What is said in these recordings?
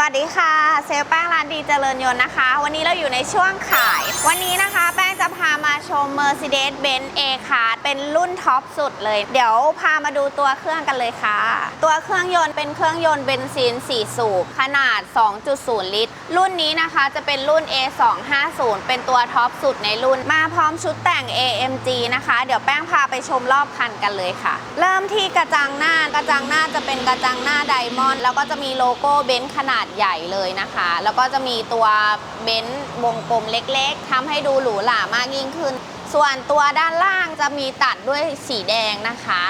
สวัสดีค่ะ เซลลแป้งร้านดีเจริญยนต์นะคะ วันนี้เราอยู่ในช่วงขาย วันนี้นะคะแป้ง พามาชม Mercedes-Benz A-Class เป็นรุ่นท็อปสุดเลย เดี๋ยวพามาดูตัวเครื่องกันเลยค่ะ ตัวเครื่องยนต์เป็นเครื่องยนต์เบนซิน 4 สูบ ขนาด 2.0 ลิตร รุ่นนี้นะคะจะเป็นรุ่น A250 เป็นตัวท็อปสุดในรุ่น มาพร้อมชุดแต่ง AMG นะคะ เดี๋ยวแป้งพาไปชมรอบคันกันเลยค่ะ เริ่มที่กระจังหน้ากระจังหน้าจะเป็นกระจังหน้าไดมอนด์แล้วก็จะมีโลโก้เบนซ์ขนาดใหญ่เลยนะคะ แล้วก็จะมีตัวเบนซ์วงกลมเล็ก ๆทำให้ดูหรูหรามากยิ่งขึ้น ส่วนตัวด้านล่างจะมีตัดด้วยสีแดงนะคะ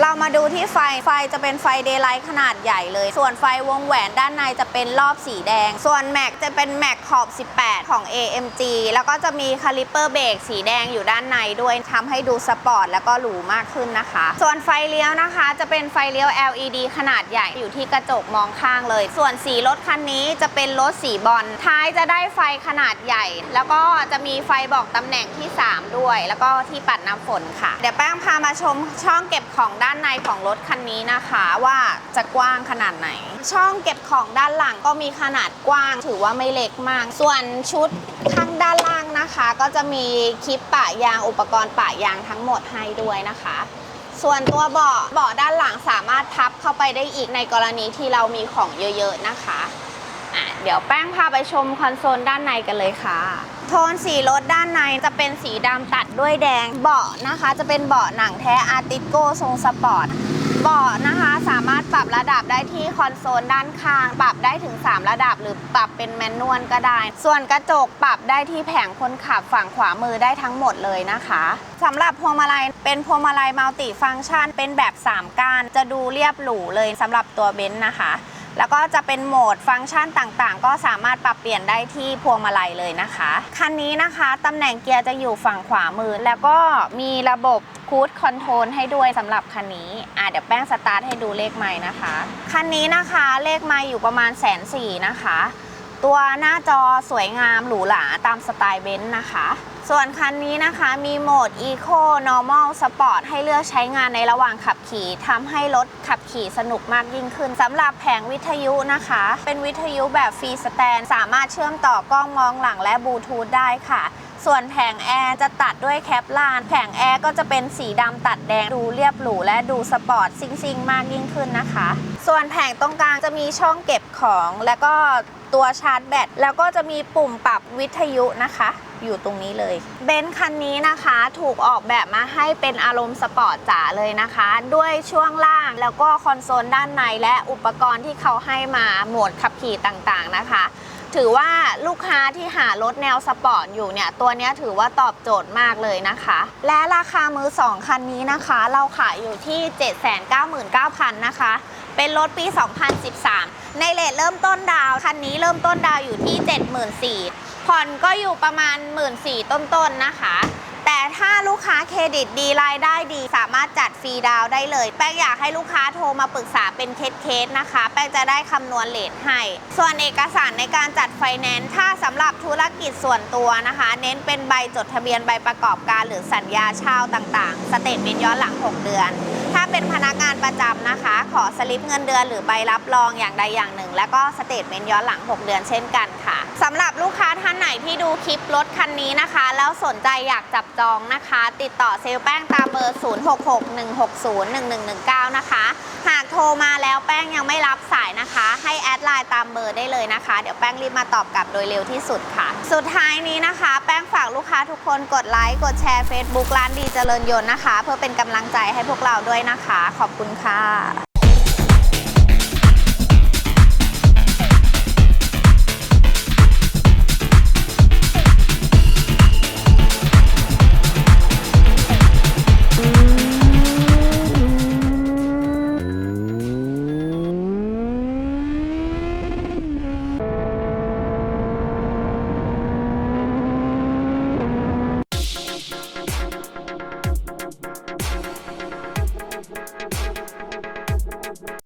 เรามาดูที่ไฟ ไฟจะเป็นไฟเดย์ไลท์ขนาดใหญ่เลย ส่วนไฟวงแหวนด้านในจะเป็นรอบสีแดง ส่วนแม็กจะเป็นแม็กขอบ 18 ของ AMG แล้วก็จะมีคาลิเปอร์เบรกสีแดงอยู่ด้านในด้วยทำให้ดูสปอร์ตแล้วก็หรูมากขึ้นนะคะ ส่วนไฟเลี้ยวนะคะจะเป็นไฟเลี้ยว LED ขนาดใหญ่อยู่ที่กระจกมองข้างเลย ส่วนสีรถคันนี้จะเป็นรถสีบอล ท้ายจะได้ไฟขนาดใหญ่ แล้วก็จะมีไฟบอกตำแหน่งที่ 3 ด้วย แล้วก็ที่ปัดน้ำฝนค่ะ เดี๋ยวแป้งพามาชมช่องเก็บของด้านในของรถคันนี้นะคะว่าจะกว้างขนาดไหน ช่องเก็บของด้านหลังก็มีขนาดกว้าง ถือว่าไม่เล็กมาก ส่วนชุดข้างด้านล่างนะคะ ก็จะมีคลิปปะยางอุปกรณ์ปะยางทั้งหมดให้ด้วยนะคะ ส่วนตัวเบาะเบาะด้านหลังสามารถพับเข้าไปได้อีกในกรณีที่เรามีของเยอะๆนะคะะเดี๋ยวแป้งพาไปชมคอนโซลด้านในกันเลยค่ะ โทนสีรถด้านในจะเป็นสีดำตัดด้วยแดงเบาะนะคะ จะเป็นเบาะหนังแท้อาร์ติโกทรงสปอร์ตเบาะนะคะสามารถปรับระดับได้ที่คอนโซลด้านข้าง ปรับได้ถึง 3 ระดับหรือปรับเป็นแมนนวลก็ได้ ส่วนกระจกปรับได้ที่แผงคนขับฝั่งขวามือได้ทั้งหมดเลยนะคะสำหรับพวงมาลัยเป็นพวงมาลัยมัลติฟังก์ชันเป็นแบบ 3 ก้าน จะดูเรียบหรูเลยสำหรับตัวเบนซ์นะคะ แล้วก็จะเป็นโหมดฟังก์ชันต่างๆ ก็สามารถปรับเปลี่ยนได้ที่พวงมาลัยเลยนะคะ คันนี้นะคะตำแหน่งเกียร์จะอยู่ฝั่งขวามือ แล้วก็มีระบบคูดคอนโทรลให้ด้วยสำหรับคันนี้อะเดี๋ยวแป้งสตาร์ทให้ดูเลขไม้นะคะ คันนี้นะคะเลขไม้อยู่ประมาณแสนสี่นะคะ ตัวหน้าจอสวยงามหรูหราตามสไตล์เบนซ์นะคะ ส่วนคันนี้นะคะมีโหมด Eco Normal Sport ให้เลือกใช้งานในระหว่างขับขี่ทำให้รถขับขี่สนุกมากยิ่งขึ้นสำหรับแผงวิทยุนะคะ เป็นวิทยุแบบฟรีสแตนสามารถเชื่อมต่อกล้องมองหลังและบลูทูธได้ค่ะ ส่วนแผงแอร์จะตัดด้วยแคปลานแผงแอร์ก็จะเป็นสีดำตัดแดงดูเรียบหรูและดูสปอร์ตซิงๆ มากยิ่งขึ้นนะคะ ส่วนแผงตรงกลางจะมีช่องเก็บของ และก็ตัวชาร์จแบตแล้วก็จะมีปุ่มปรับวิทยุนะคะ อยู่ตรงนี้เลย เบนซ์คันนี้นะคะถูกออกแบบมาให้เป็นอารมณ์สปอร์ตจ๋าเลยนะคะ ด้วยช่วงล่างแล้วก็คอนโซลด้านในและอุปกรณ์ที่เขาให้มาโหมดขับขี่ต่างๆนะคะ ถือว่าลูกค้าที่หารถแนวสปอร์ตอยู่เนี่ย ตัวนี้ถือว่าตอบโจทย์มากเลยนะคะ และราคามือ2คันนี้นะคะ เราขายอยู่ที่ 799,000นะคะ เป็นรถปี 2013 ในเลทเริ่มต้นดาวคันนี้เริ่มต้นดาวอยู่ที่ 74,000 ผ่อนก็อยู่ประมาณ 14,000ต้นๆนะคะ แต่ถ้าลูกค้าเครดิตดีรายได้ดี สามารถจัดฟรีดาวได้เลย แป้งอยากให้ลูกค้าโทรมาปรึกษาเป็นเคสๆนะคะ แป้งจะได้คำนวณเลทให้ ส่วนเอกสารในการจัดไฟแนนซ์ถ้าสำหรับธุรกิจส่วนตัวนะคะ เน้นเป็นใบจดทะเบียนใบประกอบการหรือสัญญาเช่าต่างๆ สเตทเมนต์ย้อนหลัง 6 เดือน ถ้าเป็นพนักงานประจำนะคะ ขอสลิปเงินเดือนหรือใบรับรองอย่างใดอย่างหนึ่ง แล้วก็สเตทเมนต์ย้อนหลัง 6 เดือนเช่นกันค่ะสำหรับลูกค้าท่านไหนที่ดูคลิปรถคันนี้นะคะ แล้วสนใจอยากจับจองนะคะ ติดต่อเซลลแป้งตามเบอร์ 0661601119 นะคะ หากโทรมาแล้วแป้งยังไม่รับสายนะคะ ได้เลยนะคะ เดี๋ยวแป้งรีบมาตอบกลับโดยเร็วที่สุดค่ะ สุดท้ายนี้นะคะ แป้งฝากลูกค้าทุกคนกดไลค์กดแชร์ Facebook ร้านดีเจริญยนต์นะคะ เพื่อเป็นกำลังใจให้พวกเราด้วยนะคะ ขอบคุณค่ะ